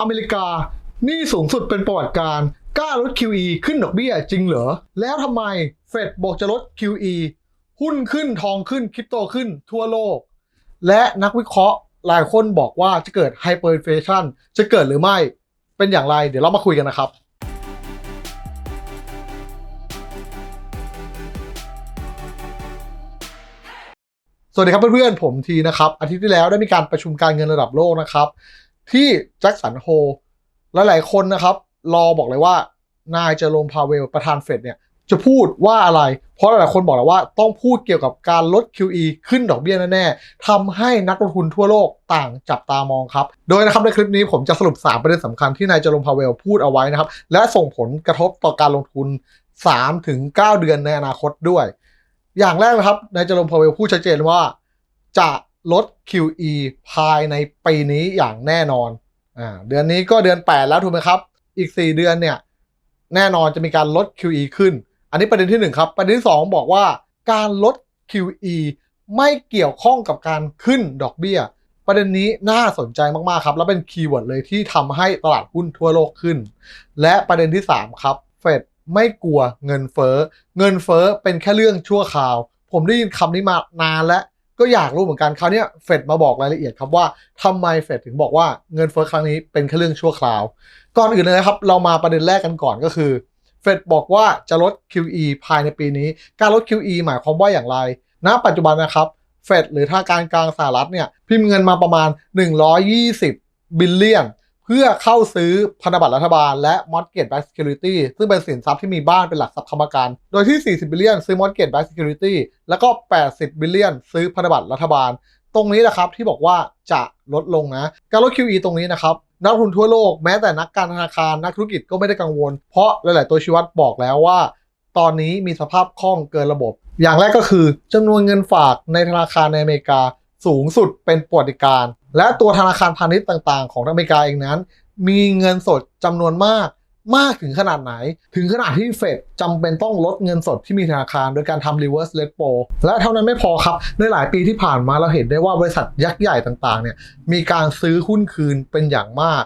อเมริกานี่สูงสุดเป็นประวัติการกล้าลด QE ขึ้นดอกเบี้ยจริงเหรอ แล้วทำไมเฟดบอกจะลด QE หุ้นขึ้นทองขึ้นคริปโตขึ้นทั่วโลก และนักวิเคราะห์หลายคนบอกว่าจะเกิดไฮเปอร์อินฟลชันจะเกิดหรือไม่เป็นอย่างไร เดี๋ยวเรามาคุยกันนะครับสวัสดีครับเพื่อนๆ ผมทีนะครับ อาทิตย์ที่แล้วได้มีการประชุมการเงินระดับโลกนะครับ ที่แจ็คสันโฮและหลายๆคนนะครับ รอบอกเลยว่านายเจอโรมพาเวลประธานเฟดเนี่ยจะพูดว่าอะไร เพราะหลายๆคนบอกแล้วว่าต้องพูดเกี่ยวกับการลด QE ขึ้นดอกเบี้ยแน่ๆทำให้นักลงทุนทั่วโลกต่างจับตามองครับ โดยนะครับในคลิปนี้ผมจะสรุป 3 ประเด็นสำคัญที่นายเจอโรมพาเวลพูดเอาไว้นะครับ และส่งผลกระทบต่อการลงทุน 3-9 เดือนในอนาคตด้วย อย่างแรกนะครับนายเจอโรมพาเวลพูดชัดเจนว่า จะ ลด QE ภายในปีนี้อย่างแน่นอนอ่าเดือนนี้ก็เดือน 8 แล้วถูกไหมครับ อีก 4 เดือนเนี่ยแน่นอนจะมีการลด QE ขึ้น อันนี้ประเด็นที่ 1 ครับ ประเด็นที่ 2 บอกว่าการลด QE ไม่เกี่ยวข้องกับการขึ้นดอกเบี้ย ประเด็นนี้น่าสนใจมาก ๆ ครับ แล้วเป็นคีย์เวิร์ดเลยที่ทำให้ตลาดหุ้นทั่วโลกขึ้น และประเด็นที่ 3 ครับ เฟดไม่กลัวเงินเฟ้อ เงินเฟ้อเป็นแค่เรื่องชั่วคราว ผมได้ยินคำนี้มานานแล้ว ก็อยากรู้เหมือนกันคราวเนี้ยเฟดมาบอกรายละเอียดครับว่าทำไมเฟดถึงบอกว่าเงินเฟ้อครั้งนี้เป็นแค่เรื่องชั่วคราว ก่อนอื่นเลยครับ เรามาประเด็นแรกกันก่อนก็คือเฟดบอกว่าจะลด QE ภายในปีนี้ การลด QE หมายความว่าอย่างไร ณ ปัจจุบันนะครับเฟดหรือธนาคารกลางสหรัฐเนี่ยพิมพ์เงินมาประมาณ 120 บิลเลียน เพื่อเข้าซื้อพันธบัตรรัฐบาลและ mortgage backed security ซึ่งเป็นสินทรัพย์ที่มีบ้านเป็นหลักทรัพย์ค้ำประกัน โดยที่ 40 บิลเลียนซื้อ mortgage backed security แล้วก็ 80 บิลเลียนซื้อพันธบัตรรัฐบาล ตรงนี้แหละครับที่บอกว่าจะลดลงนะ การลด QE ตรงนี้นะครับนักทุนทั่วโลกแม้แต่นักการธนาคารนักธุรกิจก็ไม่ได้กังวล เพราะหลาย ๆ ตัวชี้วัดบอกแล้วว่า ตอนนี้มีสภาพคล่องเกินระบบ อย่างแรกก็คือจำนวนเงินฝากในธนาคารในอเมริกาสูงสุดเป็นประวัติการณ์ และตัวธนาคารพาณิชย์ต่างๆ ของอเมริกาเองนั้น มีเงินสดจำนวนมากมากถึงขนาดไหน ถึงขนาดที่เฟดจำเป็นต้องลดเงินสดที่มีธนาคารโดยการทำ reverse repo และเท่านั้นไม่พอครับ ในหลายปีที่ผ่านมาเราเห็นได้ว่าบริษัทยักษ์ใหญ่ต่างๆเนี่ยมีการซื้อหุ้นคืนเป็นอย่างมาก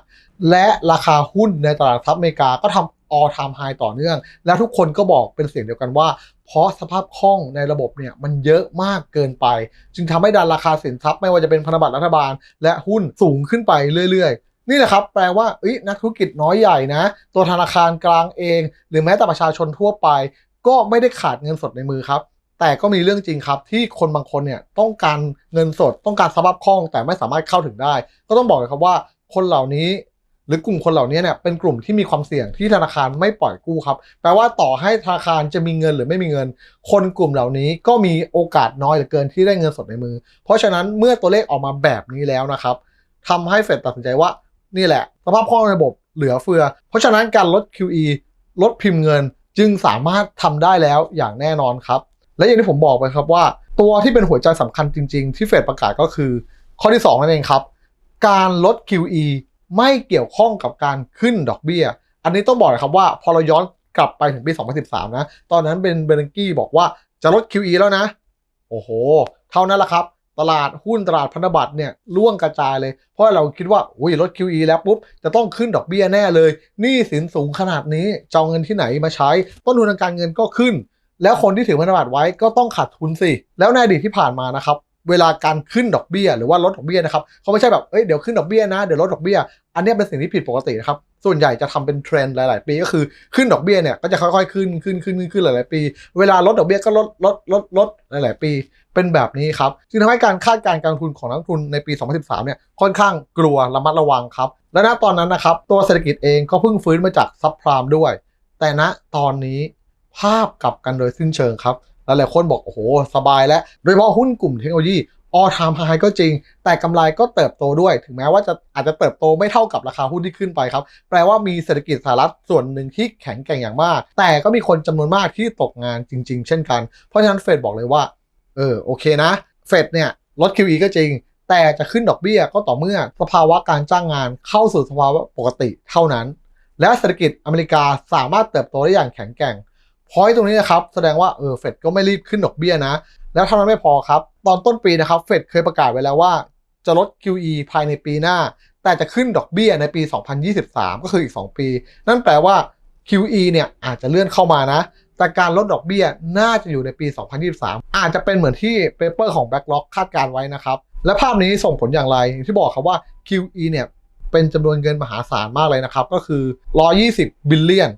และราคาหุ้นในตลาดทรัพย์อเมริกาก็ทำ all time high ต่อเนื่อง และทุกคนก็บอกเป็นเสียงเดียวกันว่า เพราะสภาพคล่องในระบบเนี่ยมันเยอะมากเกินไป จึงทำให้ดันราคาสินทรัพย์ไม่ว่าจะเป็นพันธบัตรรัฐบาล และหุ้นสูงขึ้นไปเรื่อยๆนี่แหละครับแปลว่านักธุรกิจน้อยใหญ่นะ ตัวธนาคารกลางเอง หรือแม้แต่ประชาชนทั่วไป ก็ไม่ได้ขาดเงินสดในมือครับ แต่ก็มีเรื่องจริงครับ ที่คนบางคนเนี่ยต้องการเงินสดต้องการสภาพคล่อง แต่ไม่สามารถเข้าถึงได้ ก็ต้องบอกเลยครับว่า คนเหล่านี้ หรือกลุ่มคนเหล่านี้เนี่ยเป็นกลุ่มที่มีความเสี่ยงที่ธนาคารไม่ปล่อยกู้ครับ แปลว่าต่อให้ธนาคารจะมีเงินหรือไม่มีเงิน คนกลุ่มเหล่านี้ก็มีโอกาสน้อยเหลือเกินที่ได้เงินสดในมือ เพราะฉะนั้นเมื่อตัวเลขออกมาแบบนี้แล้วนะครับทำให้เฟดตัดสินใจว่านี่แหละ สภาพคล่องในระบบเหลือเฟือ เพราะฉะนั้นการลด QE ลดพิมพ์เงินจึงสามารถทำได้แล้วอย่างแน่นอนครับ และอย่างที่ผมบอกไปครับว่า ตัวที่เป็นหัวใจสำคัญจริง ๆ ที่เฟดประกาศก็คือ ข้อที่2นั่นเองครับ การลด QE ไม่เกี่ยวข้องกับการขึ้นดอกเบี้ย อันนี้ต้องบอกเลยครับว่าพอเราย้อนกลับไปถึงปี 2013 นะ ตอนนั้นเป็นเบรนกี้บอกว่าจะลด QE แล้วนะ โอ้โห เท่านั้นแหละครับ ตลาดหุ้นตลาดพันธบัตรเนี่ยร่วงกระจายเลย เพราะเราคิดว่าอุ้ยลด QE แล้วปุ๊บ จะต้องขึ้นดอกเบี้ยแน่เลยหนี้สินสูงขนาดนี้จะเอาเงินที่ไหนมาใช้ ต้นทุนทางการเงินก็ขึ้น แล้วคนที่ถือพันธบัตรไว้ก็ต้องขาดทุนสิ แล้วในอดีตที่ผ่านมานะครับ เวลาการขึ้นดอกเบี้ยหรือว่าลดดอกเบี้ยนะครับเขาไม่ใช่แบบเอ้ยเดี๋ยวขึ้นดอกเบี้ยนะเดี๋ยวลดดอกเบี้ยอันนี้เป็นสิ่งที่ผิดปกตินะครับส่วนใหญ่จะทำเป็นเทรนด์หลาย ๆ ปีก็คือขึ้นดอกเบี้ยเนี่ยก็จะค่อย ๆ ขึ้นขึ้นขึ้นขึ้นหลาย ๆ ปี เวลาลดดอกเบี้ยก็ลดลดลดลดหลาย ๆ ปีเป็นแบบนี้ครับจึงทำให้การคาดการณ์การลงทุนของนักทุนในปี 2013 เนี่ยค่อนข้างกลัวระมัดระวังครับ และณตอนนั้นนะครับตัวเศรษฐกิจเองก็เพิ่งฟื้นมาจากซับพรามด้วย แต่ณตอนนี้ภาพกลับกันโดยสิ้นเชิงครับ หลายๆคนบอกโอ้โหสบายแล้ว โดยเฉพาะหุ้นกลุ่มเทคโนโลยี all time high ก็จริง แต่กำไรก็เติบโตด้วย ถึงแม้ว่าจะอาจจะเติบโตไม่เท่ากับราคาหุ้นที่ขึ้นไปครับ แปลว่ามีเศรษฐกิจสหรัฐส่วนหนึ่งที่แข็งแกร่งอย่างมาก แต่ก็มีคนจำนวนมากที่ตกงานจริง ๆ เช่นกัน เพราะฉะนั้นเฟดบอกเลยว่า เออโอเคนะ เฟดเนี่ยลด QE ก็จริง แต่จะขึ้นดอกเบี้ยก็ต่อเมื่อสภาวะการจ้างงานเข้าสู่สภาวะปกติเท่านั้น และเศรษฐกิจอเมริกาสามารถเติบโตได้อย่างแข็งแกร่ง พอยตรงนี้นะครับแสดงว่าเออเฟดก็ไม่รีบขึ้นดอกเบี้ยนะ แล้วเท่านั้นไม่พอครับ ตอนต้นปีนะครับเฟดเคยประกาศไว้แล้วว่าจะลด QE ภายในปีหน้า แต่จะขึ้นดอกเบี้ยในปี 2023 ก็คืออีก 2 ปี นั่นแปลว่า QE เนี่ยอาจจะเลื่อนเข้ามานะ แต่การลดดอกเบี้ยน่าจะอยู่ในปี 2023 อาจจะเป็นเหมือนที่เปเปอร์ของ Backlog คาดการไว้นะครับ และภาพนี้ส่งผลอย่างไรอย่างที่บอกครับว่า QE เนี่ยเป็นจำนวนเงินมหาศาลมากเลยนะครับ ก็คือ 120 บิลเลียน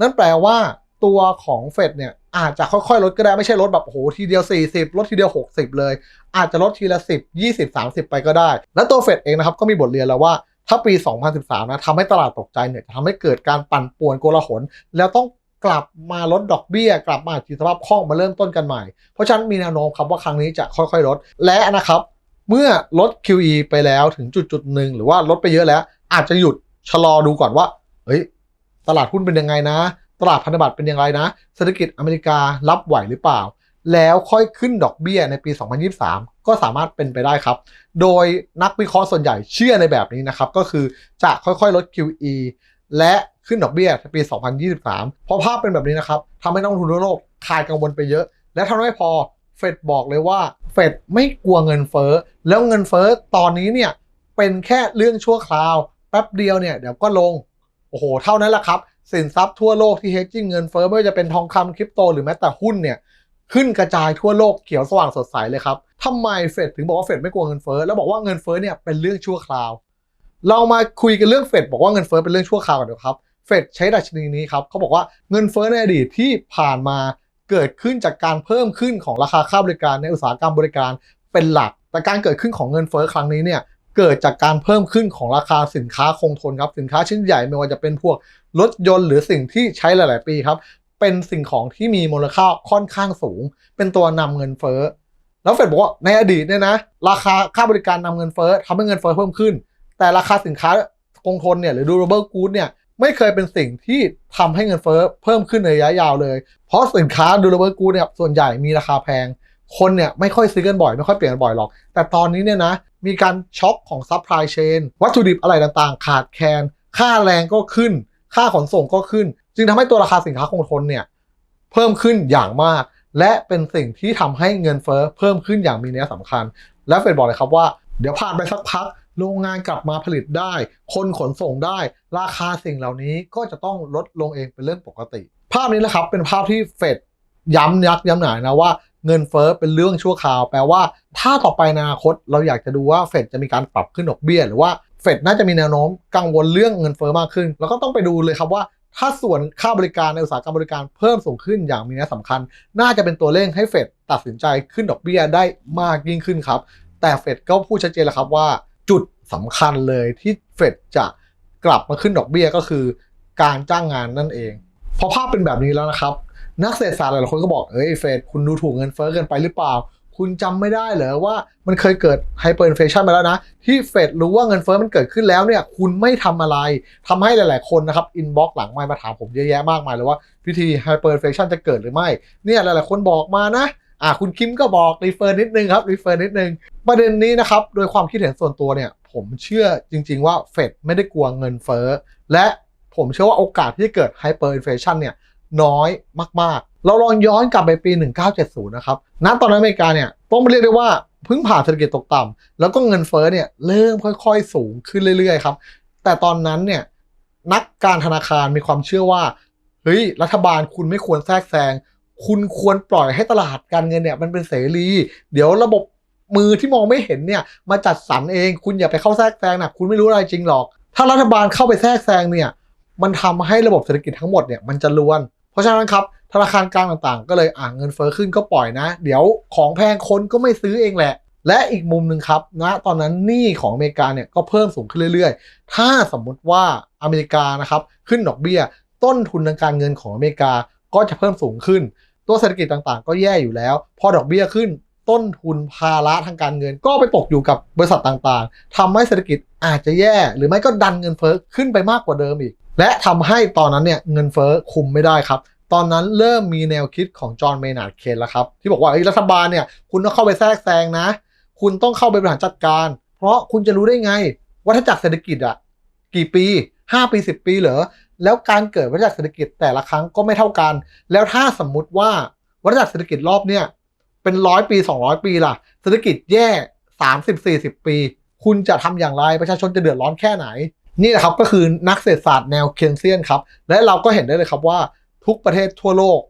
นั่นแปลว่า ตัวของเฟดเนี่ยอาจจะค่อยๆ ลดก็ได้ไม่ใช่ลดแบบโอ้โหทีเดียว 40 ลดทีเดียว 60 เลย อาจจะลดทีละ 10 20 30 ไปก็ได้ และตัวเฟดเองนะครับก็มีบทเรียนแล้วว่าถ้าปี 2013 นะทำให้ตลาดตกใจเนี่ยจะทำให้เกิดการปั่นป่วนโกลาหล แล้วต้องกลับมาลดดอกเบี้ย กลับมาจีสภาพคล่องมาเริ่มต้นกันใหม่ เพราะฉะนั้นมีแนวโน้มครับว่าครั้งนี้จะค่อยๆ ลด และนะครับ เมื่อลด QE ไปแล้วถึงจุดจุดๆหนึ่งหรือว่าลดไปเยอะแล้ว อาจจะหยุดชะลอดูก่อนว่า เฮ้ย ตลาดหุ้นเป็นยังไงนะ ตลาดพันธบัตรเป็นยังไงนะ เศรษฐกิจอเมริการับไหวหรือเปล่า แล้วค่อยขึ้นดอกเบี้ยในปี 2023 ก็สามารถเป็นไปได้ครับ โดยนักวิเคราะห์ส่วนใหญ่เชื่อในแบบนี้นะครับ ก็คือจะค่อยๆลด QE และขึ้นดอกเบี้ยในปี 2023พอภาพเป็นแบบนี้นะครับทำให้นักลงทุนทั่วโลกคลายกังวลไปเยอะ และทำให้พอเฟดบอกเลยว่าเฟดไม่กลัวเงินเฟ้อแล้วเงินเฟ้อตอนนี้เนี่ยเป็นแค่เรื่องชั่วคราวแป๊บเดียวเนี่ยเดี๋ยวก็ลง โอ้โห เท่านั้นแหละครับ สินทรัพย์ทั่วโลกที่เฮดจิ้งเงินเฟ้อไม่ว่าจะเป็นทองคำคริปโตหรือแม้แต่หุ้นเนี่ยขึ้นกระจายทั่วโลกเขียวสว่างสดใสเลยครับทำไมเฟดถึงบอกว่าเฟดไม่กลัวเงินเฟ้อแล้วบอกว่าเงินเฟ้อเนี่ยเป็นเรื่องชั่วคราว เรามาคุยกันเรื่องเฟดบอกว่าเงินเฟ้อเป็นเรื่องชั่วคราวกันเดี๋ยวครับเฟดใช้ดัชนีนี้ครับเขาบอกว่าเงินเฟ้อในอดีตที่ผ่านมาเกิดขึ้นจากการเพิ่มขึ้นของราคาค่าบริการในอุตสาหกรรมบริการเป็นหลัก แต่การเกิดขึ้นของเงินเฟ้อครั้งนี้เนี่ย เกิดจากการเพิ่มขึ้นของราคาสินค้าคงทนครับสินค้าชิ้นใหญ่ไม่ว่าจะเป็นพวกรถยนต์หรือสิ่งที่ใช้หลาย ๆ ปีครับเป็นสิ่งของที่มีมูลค่าค่อนข้างสูง เป็นตัวนำเงินเฟ้อแล้วเฟดบอกว่าในอดีตเนี่ยนะราคาค่าบริการนำเงินเฟ้อทำให้เงินเฟ้อเพิ่มขึ้น แต่ราคาสินค้าคงทนเนี่ยหรือ durable goods เนี่ยไม่เคยเป็นสิ่งที่ทำให้เงินเฟ้อเพิ่มขึ้นในระยะยาวเลย เพราะสินค้า durable goods เนี่ยส่วนใหญ่มีราคาแพง คนเนี่ยไม่ค่อยซื้อกันบ่อย ไม่ค่อยเปลี่ยนบ่อยหรอก แต่ตอนนี้เนี่ยนะ มีการช็อคของซัพพลายเชนวัตถุดิบอะไรต่างๆ ขาดแคลนค่าแรงก็ขึ้น ค่าขนส่งก็ขึ้น จึงทำให้ตัวราคาสินค้าคงทนเนี่ยเพิ่มขึ้นอย่างมาก และเป็นสิ่งที่ทำให้เงินเฟ้อเพิ่มขึ้นอย่างมีนัยสำคัญ และเฟดบอกเลยครับว่าเดี๋ยวผ่านไปสักพักโรงงานกลับมาผลิตได้ คนขนส่งได้ ราคาสิ่งเหล่านี้ก็จะต้องลดลงเองเป็นเรื่องปกติ ภาพนี้นะครับเป็นภาพที่เฟดย้ำยักย้ำหนานะว่า เงินเฟ้อเป็นเรื่องชั่วคราว แปลว่า ถ้าต่อไปในอนาคตเราอยากจะดูว่าเฟดจะมีการปรับขึ้นดอกเบี้ย หรือว่าเฟดน่าจะมีแนวโน้มกังวลเรื่องเงินเฟ้อมากขึ้น แล้วก็ต้องไปดูเลยครับว่า ถ้าส่วนค่าบริการในอุตสาหกรรมบริการเพิ่มสูงขึ้นอย่างมีนัยสำคัญ น่าจะเป็นตัวเร่งให้เฟดตัดสินใจขึ้นดอกเบี้ยได้มากยิ่งขึ้นครับ แต่เฟดก็พูดชัดเจนแล้วครับว่า จุดสำคัญเลยที่เฟดจะกลับมาขึ้นดอกเบี้ยก็คือ การจ้างงานนั่นเองพอภาพเป็นแบบนี้แล้วนะครับ นักเศรษฐศาสตร์หลายคนก็บอก เอ้ยเฟดคุณดูถูกเงินเฟ้อเกินไปหรือเปล่า คุณจำไม่ได้เหรอว่ามันเคยเกิดไฮเปอร์อินเฟชันมาแล้วนะ ที่เฟดรู้ว่าเงินเฟ้อมันเกิดขึ้นแล้วเนี่ยคุณไม่ทำอะไรทำให้หลาย ๆ คนนะครับอินบ็อกหลังไมค์มาถามผมเยอะแยะมากมายเลยว่าพิธีไฮเปอร์อินเฟชันจะเกิดหรือไม่เนี่ยหลาย ๆ คนบอกมานะอ่าคุณคิมก็บอกรีเฟอร์นิดนึงครับรีเฟอร์นิดนึงประเด็นนี้นะครับโดยความคิดเห็นส่วนตัวเนี่ยผมเชื่อจริง ๆ ว่าเฟดไม่ได้กลัวเงินเฟ้อและผมเชื่อว่าโอกาสที่จะเกิดไฮเปอร์อินเฟชันเนี่ย น้อยมาก ๆ เราลองย้อนกลับไปปี 1970 นะครับ ณ ตอนนั้นอเมริกาเนี่ยต้องเรียกได้ว่าเพิ่งผ่านเศรษฐกิจตกต่ำแล้วก็เงินเฟ้อเนี่ยเริ่มค่อยๆ สูงขึ้นเรื่อยๆ ครับ แต่ตอนนั้นเนี่ยนักการธนาคารมีความเชื่อว่า เฮ้ย รัฐบาลคุณไม่ควรแทรกแซง คุณควรปล่อยให้ตลาดการเงินเนี่ยมันเป็นเสรี เดี๋ยวระบบมือที่มองไม่เห็นเนี่ยมาจัดสรรเอง คุณอย่าไปเข้าแทรกแซงนะคุณไม่รู้อะไรจริงหรอก ถ้ารัฐบาลเข้าไปแทรกแซงเนี่ย มันทำให้ระบบเศรษฐกิจทั้งหมดเนี่ยมันจะรวน ราะฉะนั้นครับธนาคารกลางต่างๆ ก็เลยอ่าเงินเฟ้อขึ้นก็ปล่อยนะ เดี๋ยวของแพงคนก็ไม่ซื้อเองแหละ และอีกมุมหนึ่งครับนะตอนนั้นหนี้ของอเมริกาเนี่ยก็เพิ่มสูงขึ้นเรื่อยๆ ถ้าสมมุติว่าอเมริกานะครับขึ้นดอกเบี้ย ต้นทุนทางการเงินของอเมริกาก็จะเพิ่มสูงขึ้น ตัวเศรษฐกิจต่างๆ ก็แย่อยู่แล้ว พอดอกเบี้ยขึ้นต้นทุนภาระทางการเงินก็ไปตกอยู่กับบริษัทต่างๆทำให้เศรษฐกิจอาจจะแย่ หรือไม่ก็ดันเงินเฟ้อขึ้นไปมากกว่าเดิมอีก และทำให้ตอนนั้นเนี่ยเงินเฟ้อคุมไม่ได้ครับ ตอนนั้นเริ่มมีแนวคิดของจอห์นเมนาร์ดเคนแล้วครับ ที่บอกว่าเอ้รัฐบาลเนี่ยคุณต้องเข้าไปแทรกแซงนะ คุณต้องเข้าไปบริหารจัดการ เพราะคุณจะรู้ได้ไงวัฏจักรเศรษฐกิจอะกี่ปี 5 ปี 10 ปีเหรอแล้วการเกิดวัฏจักรเศรษฐกิจแต่ละครั้งก็ไม่เท่ากัน แล้วถ้าสมมุติว่าวัฏจักรเศรษฐกิจรอบเนี่ยเป็นร้อยปี 200 ปีล่ะเศรษฐกิจแย่ 30 40 ปี คุณจะทำอย่างไรประชาชนจะเดือดร้อนแค่ไหน นี่แหละครับก็คือนักเศรษฐศาสตร์แนวเคนเซียนครับ และเราก็เห็นได้เลยครับว่าทุกประเทศทั่วโลก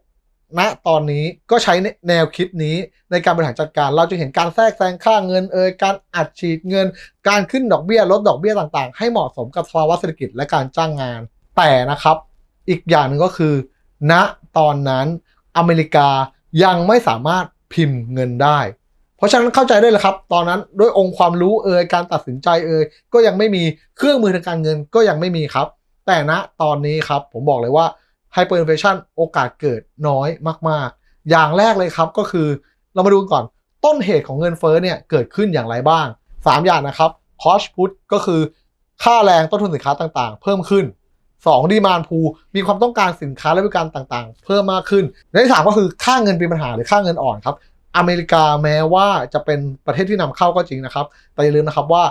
ณตอนนี้ก็ใช้แนวคิดนี้ในการบริหารจัดการ เราจะเห็นการแทรกแซงค่าเงินเอ่ยการอัดฉีดเงิน การขึ้นดอกเบี้ยลดดอกเบี้ยต่างๆ ให้เหมาะสมกับภาวะเศรษฐกิจและการจ้างงาน แต่นะครับ อีกอย่างหนึ่งก็คือณตอนนั้นอเมริกายังไม่สามารถพิมพ์เงินได้ เพราะฉะนั้นเข้าใจได้เลยครับ ตอนนั้นด้วยองค์ความรู้เอ่ยการตัดสินใจเอ่ยก็ยังไม่มีเครื่องมือทางการเงินก็ยังไม่มีครับ แต่ณตอนนี้ครับผมบอกเลยว่าไฮเปอร์อินฟลชันโอกาสเกิดน้อยมากๆ อย่างแรกเลยครับก็คือเรามาดูกันก่อนต้นเหตุของเงินเฟ้อเนี่ยเกิดขึ้นอย่างไรบ้าง 3 อย่างนะครับคอสพุตก็คือค่าแรงต้นทุนสินค้าต่างๆ เพิ่มขึ้น 2. ดีมานพูมีความต้องการสินค้าและบริการต่างๆ เพิ่มมากขึ้นและที่สามก็คือค่าเงินเป็นปัญหาหรือค่าเงินอ่อนครับ อเมริกาแม้ว่าจะเป็นประเทศที่นำเข้าก็จริงนะครับ แต่อย่าลืมนะครับว่า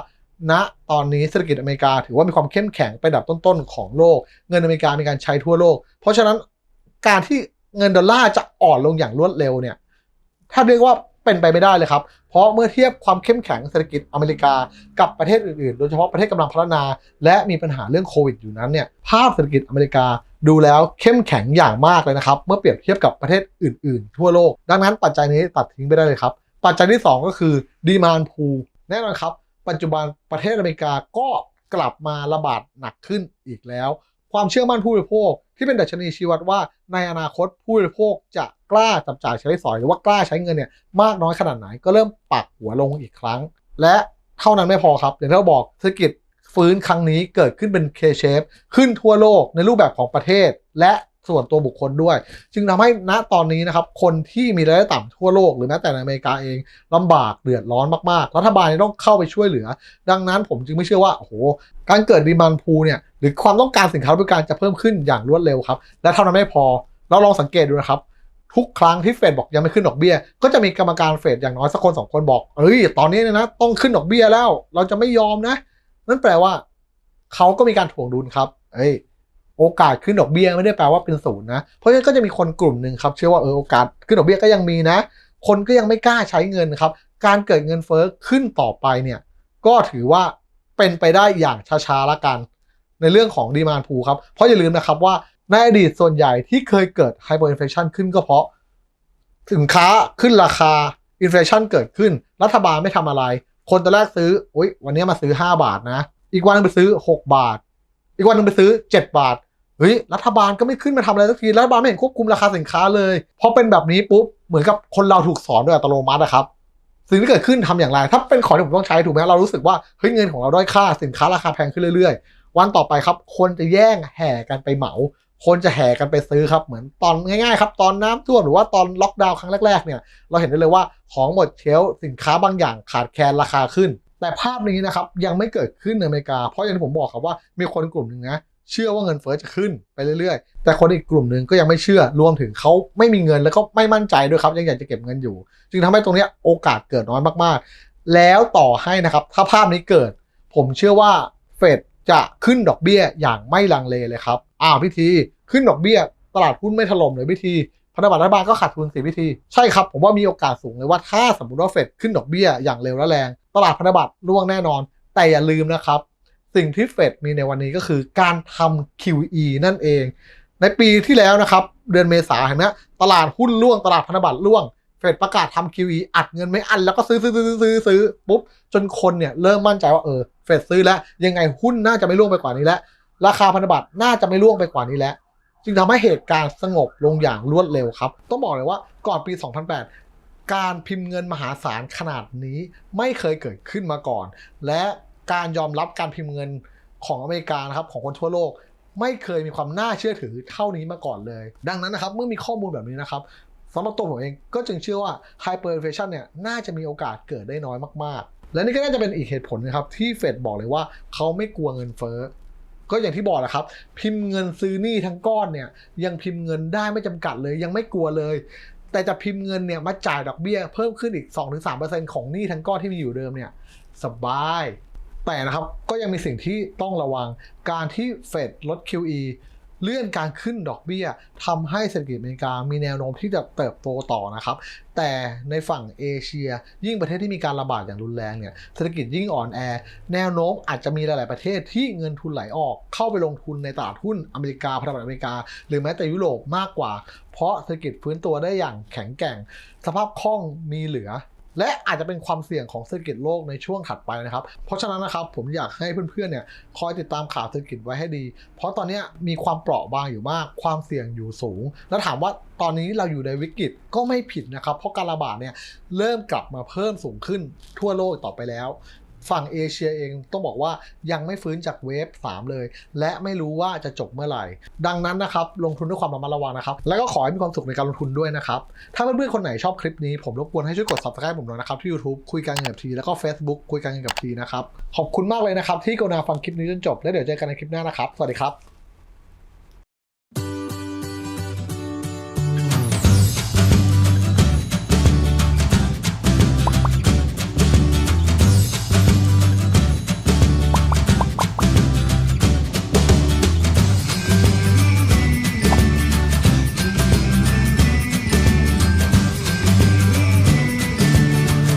ณตอนนี้เศรษฐกิจอเมริกาถือว่ามีความเข้มแข็งเป็นอันดับต้นๆของโลก เงินอเมริกามีการใช้ทั่วโลก เพราะฉะนั้นการที่เงินดอลลาร์จะอ่อนลงอย่างรวดเร็วเนี่ย ถ้าเรียกว่า เป็นไปไม่ได้เลยครับ เพราะเมื่อเทียบความเข้มแข็งเศรษฐกิจอเมริกากับประเทศอื่นๆ โดยเฉพาะประเทศกำลังพัฒนา และมีปัญหาเรื่องโควิดอยู่นั้นเนี่ยภาพเศรษฐกิจอเมริกาดูแล้วเข้มแข็งอย่างมากเลยนะครับ เมื่อเปรียบเทียบกับประเทศอื่นๆ ทั่วโลก ดังนั้นปัจจัยนี้ตัดทิ้งไปได้เลยครับ ปัจจัยที่ 2 ก็คือดีมานพูแน่นอนครับ ปัจจุบันประเทศอเมริกาก็กลับมาระบาดหนักขึ้นอีกแล้ว ความเชื่อมั่นผู้บริโภค ที่เป็นดัชนีชี้วัดว่าในอนาคตผู้บริโภคจะกล้าจับจ่ายใช้สอย หรือว่ากล้าใช้เงินเนี่ยมากน้อยขนาดไหนก็เริ่มปักหัวลงอีกครั้ง และเท่านั้นไม่พอครับ อย่างที่เราบอกเศรษฐกิจฟื้นครั้งนี้เกิดขึ้นเป็น K-shape ขึ้นทั่วโลกในรูปแบบของประเทศ และ ส่วนตัวบุคคลด้วย จึงทำให้ณตอนนี้นะครับคนที่มีรายได้ต่ำทั่วโลกหรือแม้แต่ในอเมริกาเองลำบากเดือดร้อนมากๆ รัฐบาลต้องเข้าไปช่วยเหลือ ดังนั้นผมจึงไม่เชื่อว่าโอ้โหการเกิดดีมันพูเนี่ยหรือความต้องการสินค้าบริการจะเพิ่มขึ้นอย่างรวดเร็วครับและเท่านั้นไม่พอเราลองสังเกตดูนะครับทุกครั้งที่เฟดบอกยังไม่ขึ้นดอกเบี้ย ก็จะมีกรรมการเฟดอย่างน้อยสักคนสองคนบอกเอ้ยตอนนี้เนี่ยนะต้องขึ้นดอกเบี้ยแล้ว เราจะไม่ยอมนะ นั่นแปลว่า เขาก็มีการถ่วงดุลครับ เอ้ย โอกาสขึ้นดอกเบี้ยไม่ได้แปลว่าเป็นศูนย์นะ เพราะฉะนั้นก็จะมีคนกลุ่มหนึ่งครับเชื่อว่าเออโอกาสขึ้นดอกเบี้ยก็ยังมีนะ คนก็ยังไม่กล้าใช้เงินครับ การเกิดเงินเฟ้อขึ้นต่อไปเนี่ยก็ถือว่าเป็นไปได้อย่างช้าๆละกัน ในเรื่องของดีมานพูครับ เพราะอย่าลืมนะครับว่าในอดีตส่วนใหญ่ที่เคยเกิดไฮเปอร์อินฟลชันขึ้นก็เพราะสินค้าขึ้นราคาอินฟลชันเกิดขึ้น รัฐบาลไม่ทำอะไร คนตอนแรกซื้อโอ๊ยวันนี้มาซื้อ 5 บาทนะ อีกวันนึงไปซื้อ 6 บาท อีกวันนึงไปซื้อ 7 บาท เฮ้ยรัฐบาลก็ไม่ขึ้นมาทำอะไรสักทีรัฐบาลไม่เห็นควบคุมราคาสินค้าเลยพอเป็นแบบนี้ปุ๊บเหมือนกับคนเราถูกสอนโดยอัตโนมัตินะครับสิ่งที่เกิดขึ้นทำอย่างไร ถ้าเป็นของที่ผมต้องใช้ถูกไหมเรารู้สึกว่าเฮ้ยเงินของเราด้อยค่าสินค้าราคาแพงขึ้นเรื่อยๆ วันต่อไปครับ คนจะแย่งแห่กันไปเหมา คนจะแห่กันไปซื้อครับเหมือนตอนง่ายๆครับตอนน้ำท่วมหรือว่าตอนล็อกดาวน์ครั้งแรกๆเนี่ยเราเห็นได้เลยว่าของหมดเชลสินค้าบางอย่างขาดแคลนราคาขึ้น แต่ภาพนี้นะครับยังไม่เกิดขึ้นในอเมริกา เพราะอย่างที่ผมบอกครับว่ามีคนกลุ่มหนึ่งนะ เชื่อว่าเงินเฟ้อจะขึ้นไปเรื่อยๆ แต่คนอีกกลุ่มหนึ่งก็ยังไม่เชื่อ รวมถึงเขาไม่มีเงินแล้วก็ไม่มั่นใจด้วยครับ ยังอยากจะเก็บเงินอยู่ จึงทำให้ตรงนี้โอกาสเกิดน้อยมากๆ แล้วต่อให้นะครับ ถ้าภาพนี้เกิด ผมเชื่อว่าเฟดจะขึ้นดอกเบี้ยอย่างไม่ลังเลเลยครับ อ้าวพิธี ขึ้นดอกเบี้ย ตลาดหุ้นไม่ถล่มเลยพิธีพันธบัตรรัฐบาลก็ขาดทุนสิพิธีใช่ครับ ผมว่ามีโอกาสสูงเลยว่าถ้าสมมติว่าเฟดขึ้นดอกเบี้ยอย่างเร็วและแรง ตลาดพันธบัตรร่วงแน่นอน แต่อย่าลืมนะครับ สิ่งที่เฟดมีในวันนี้ก็คือการทำ QE นั่นเอง ในปีที่แล้วนะครับ เดือนเมษาเห็นไหมตลาดหุ้นร่วงตลาดพันธบัตรร่วง เฟดประกาศทำ QE อัดเงินไม่อันแล้วก็ซื้อซื้อซื้อซื้อซื้อปุ๊บ จนคนเนี่ยเริ่มมั่นใจว่าเออเฟดซื้อแล้วยังไงหุ้นน่าจะไม่ร่วงไปกว่านี้แล้วราคาพันธบัตรน่าจะไม่ร่วงไปกว่านี้แล้วจึงทำให้เหตุการณ์สงบลงอย่างรวดเร็วครับ ต้องบอกเลยว่าก่อนปี 2008 การพิมพ์เงินมหาศาลขนาดนี้ไม่เคยเกิดขึ้นมาก่อน และ การยอมรับการพิมพ์เงินของอเมริกานะครับของคนทั่วโลก ไม่เคยมีความน่าเชื่อถือเท่านี้มาก่อนเลย ดังนั้นนะครับเมื่อมีข้อมูลแบบนี้นะครับสำหรับตัวผมเองก็จึงเชื่อว่า hyperinflation เนี่ยน่าจะมีโอกาสเกิดได้น้อยมากๆ และนี่ก็น่าจะเป็นอีกเหตุผลนะครับที่เฟดบอกเลยว่าเขาไม่กลัวเงินเฟ้อก็อย่างที่บอกแหละครับ พิมพ์เงินซื้อหนี้ทั้งก้อนเนี่ยยังพิมพ์เงินได้ไม่จำกัดเลยยังไม่กลัวเลย แต่จะพิมพ์เงินเนี่ยมาจ่ายดอกเบี้ยเพิ่มขึ้นอีก 2-3%ของหนี้ทั้งก้อนที่มีอยู่เดิมเนี่ยสบาย แต่นะครับก็ยังมีสิ่งที่ต้องระวังการที่เฟดลด QE เลื่อนการขึ้นดอกเบี้ยทำให้เศรษฐกิจอเมริกามีแนวโน้มที่จะเติบโตต่อนะครับ แต่ในฝั่งเอเชีย ยิ่งประเทศที่มีการระบาดอย่างรุนแรงเนี่ยเศรษฐกิจยิ่งอ่อนแอ แนวโน้มอาจจะมีหลาย ๆ ประเทศที่เงินทุนไหลออก เข้าไปลงทุนในตลาดหุ้นอเมริกาพันธบัตรอเมริกา หรือแม้แต่ยุโรปมากกว่า เพราะเศรษฐกิจฟื้นตัวได้อย่างแข็งแกร่ง สภาพคล่องมีเหลือ และอาจจะเป็นความเสี่ยงของเศรษฐกิจโลกในช่วงถัดไปนะครับ เพราะฉะนั้นนะครับผมอยากให้เพื่อนๆเนี่ยคอยติดตามข่าวเศรษฐกิจไว้ให้ดี เพราะตอนนี้มีความเปราะบางอยู่มาก ความเสี่ยงอยู่สูง แล้วถามว่าตอนนี้เราอยู่ในวิกฤตก็ไม่ผิดนะครับ เพราะการระบาดเนี่ยเริ่มกลับมาเพิ่มสูงขึ้นทั่วโลกต่อไปแล้ว ฝั่งเอเชียเองต้องบอกว่ายังไม่ฟื้นจากเวฟ3เลย และไม่รู้ว่าจะจบเมื่อไหร่ ดังนั้นนะครับลงทุนด้วยความระมัดระวังนะครับ แล้วก็ขอให้มีความสุขในการลงทุนด้วยนะครับ ถ้าเพื่อนๆคนไหนชอบคลิปนี้ผมรบกวนให้ช่วยกด subscribe ผมหน่อยนะครับที่ YouTube คุยกันเงินกับทีแล้วก็ Facebook คุยกันเงินกับทีนะครับขอบคุณมากเลยนะครับที่กรุณาฟังคลิปนี้จนจบแล้วเดี๋ยวเจอกันในคลิปหน้านะครับสวัสดีครับ